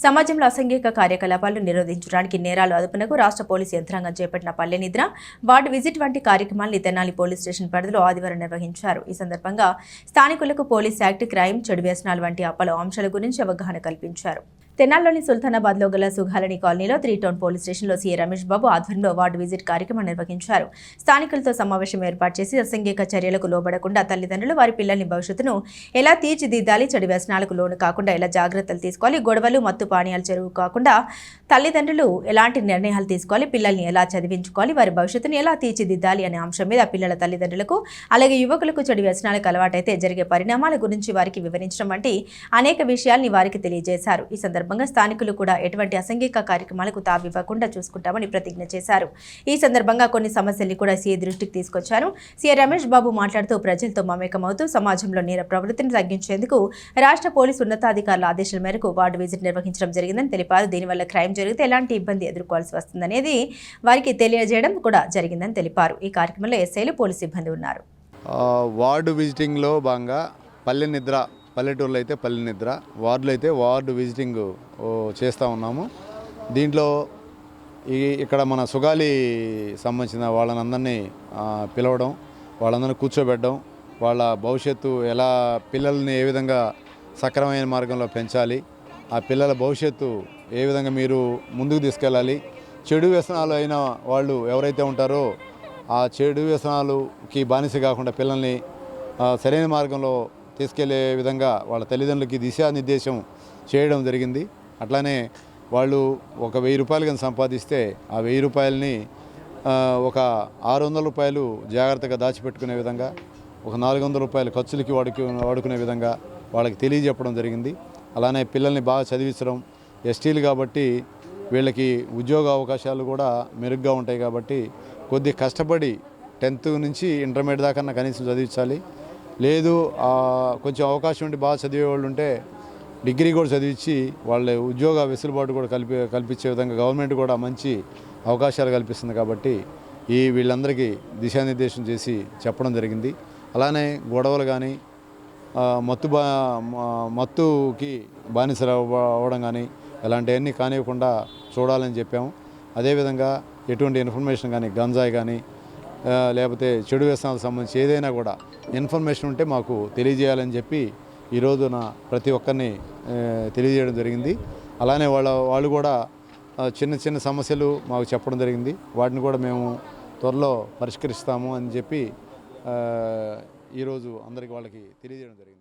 సమాజంలో అసంఘిక కార్యకలాపాలు నిరోధించడానికి నేరాలు అదుపునకు రాష్ట్ర పోలీసు యంత్రాంగం చేపట్టిన పల్లె నిద్ర వార్డు విజిట్ వంటి కార్యక్రమాలను తెనాలి పోలీస్ స్టేషన్ పరిధిలో ఆదివారం నిర్వహించారు. ఈ సందర్భంగా స్థానికులకు పోలీస్ యాక్ట్ క్రైమ్ చెడు వ్యసనాలు వంటి అప్పల అంశాల గురించి అవగాహన కల్పించారు. తెనాల్లోని సుల్తానాబాద్లో గల సుఘాలని కాలనీలో త్రీ టౌన్ పోలీస్ స్టేషన్లో సీఏ రమేష్ బాబు ఆధ్వర్యంలో వార్డు విజిట్ కార్యక్రమం నిర్వహించారు. స్థానికులతో సమావేశం ఏర్పాటు చేసి అసంఘిక చర్యలకు లోబడకుండా తల్లిదండ్రులు వారి పిల్లల్ని భవిష్యత్తును ఎలా తీర్చిదిద్దాలి చెడు వ్యసనాలకు లోను కాకుండా ఎలా జాగ్రత్తలు తీసుకోవాలి గొడవలు మత్తు పానీయాలు చెరువు కాకుండా తల్లిదండ్రులు ఎలాంటి నిర్ణయాలు తీసుకోవాలి పిల్లల్ని ఎలా చదివించుకోవాలి వారి భవిష్యత్తును ఎలా తీర్చిదిద్దాలి అనే అంశం మీద పిల్లల తల్లిదండ్రులకు అలాగే యువకులకు చెడు వ్యసనాలకు అలవాటైతే జరిగే పరిణామాల గురించి వారికి వివరించడం వంటి అనేక విషయాల్ని వారికి తెలియజేశారు. ఈ సందర్భంగా సందర్భంగా స్థానికులు కూడా ఎటువంటి అసంఘిక కార్యక్రమాలకు తావివ్వకుండా చూసుకుంటామని ప్రతిజ్ఞ చేశారు. ఈ సందర్భంగా కొన్ని సమస్యల్ని కూడా సీఏ దృష్టికి తీసుకొచ్చారు. సీఏ రమేష్ బాబు మాట్లాడుతూ ప్రజలతో మమేకమవుతూ సమాజంలో నేర ప్రవృత్తిని తగ్గించేందుకు రాష్ట్ర పోలీసు ఉన్నతాధికారుల ఆదేశాల మేరకు వార్డు విజిట్ నిర్వహించడం జరిగిందని తెలిపారు. దీనివల్ల క్రైమ్ జరిగితే ఎలాంటి ఇబ్బంది ఎదుర్కోవాల్సి వస్తుందనేది వారికి తెలియజేయడం కూడా జరిగిందని తెలిపారు. ఈ కార్యక్రమంలో ఎస్ఐలు పోలీసు సిబ్బంది ఉన్నారు. వార్డు విజిటింగ్లో భాగంగా పల్లె నిద్ర పల్లెటూరులో అయితే పల్లె నిద్ర వార్డులో అయితే వార్డు విజిటింగ్ చేస్తూ ఉన్నాము. దీంట్లో ఈ ఇక్కడ మన సుగాలి సంబంధించిన వాళ్ళనందరినీ పిలవడం వాళ్ళందరినీ కూర్చోబెట్టడం వాళ్ళ భవిష్యత్తు ఎలా పిల్లల్ని ఏ విధంగా సక్రమమైన మార్గంలో పెంచాలి ఆ పిల్లల భవిష్యత్తు ఏ విధంగా మీరు ముందుకు తీసుకెళ్ళాలి చెడు వ్యసనాలు అయిన వాళ్ళు ఎవరైతే ఉంటారో ఆ చెడు వ్యసనాలుకి బానిస కాకుండా పిల్లల్ని సరైన మార్గంలో తీసుకెళ్ళే విధంగా వాళ్ళ తల్లిదండ్రులకి దిశానిర్దేశం చేయడం జరిగింది. అట్లానే వాళ్ళు ఒక వెయ్యి రూపాయలు కానీ సంపాదిస్తే ఆ వెయ్యి రూపాయలని ఒక ఆరు వందల రూపాయలు జాగ్రత్తగా దాచిపెట్టుకునే విధంగా ఒక నాలుగు వందల రూపాయలు ఖర్చులకి వాడుకు వాడుకునే విధంగా వాళ్ళకి తెలియజెప్పడం జరిగింది. అలానే పిల్లల్ని బాగా చదివించడం ఎస్టీలు కాబట్టి వీళ్ళకి ఉద్యోగ అవకాశాలు కూడా మెరుగ్గా ఉంటాయి కాబట్టి కొద్ది కష్టపడి టెన్త్ నుంచి ఇంటర్మీడియట్ దాకా కనీసం చదివించాలి. లేదు కొంచెం అవకాశం ఉండి బాగా చదివే వాళ్ళు ఉంటే డిగ్రీ కూడా చదివించి వాళ్ళ ఉద్యోగ వెసులుబాటు కూడా కల్పి కల్పించే విధంగా గవర్నమెంట్ కూడా మంచి అవకాశాలు కల్పిస్తుంది కాబట్టి ఈ వీళ్ళందరికీ దిశానిర్దేశం చేసి చెప్పడం జరిగింది. అలానే గొడవలు కానీ మత్తు బా మత్తుకి బానిసలు అవ్వడం కానీ ఇలాంటివన్నీ కానివ్వకుండా చూడాలని చెప్పాము. అదేవిధంగా ఎటువంటి ఇన్ఫర్మేషన్ కానీ గంజాయి కానీ లేకపోతే చెడు వ్యసనాలకు సంబంధించి ఏదైనా కూడా ఇన్ఫర్మేషన్ ఉంటే మాకు తెలియజేయాలని చెప్పి ఈరోజు నా ప్రతి ఒక్కరిని తెలియజేయడం జరిగింది. అలానే వాళ్ళ వాళ్ళు కూడా చిన్న చిన్న సమస్యలు మాకు చెప్పడం జరిగింది. వాటిని కూడా మేము త్వరలో పరిష్కరిస్తాము అని చెప్పి ఈరోజు అందరికి వాళ్ళకి తెలియజేయడం జరిగింది.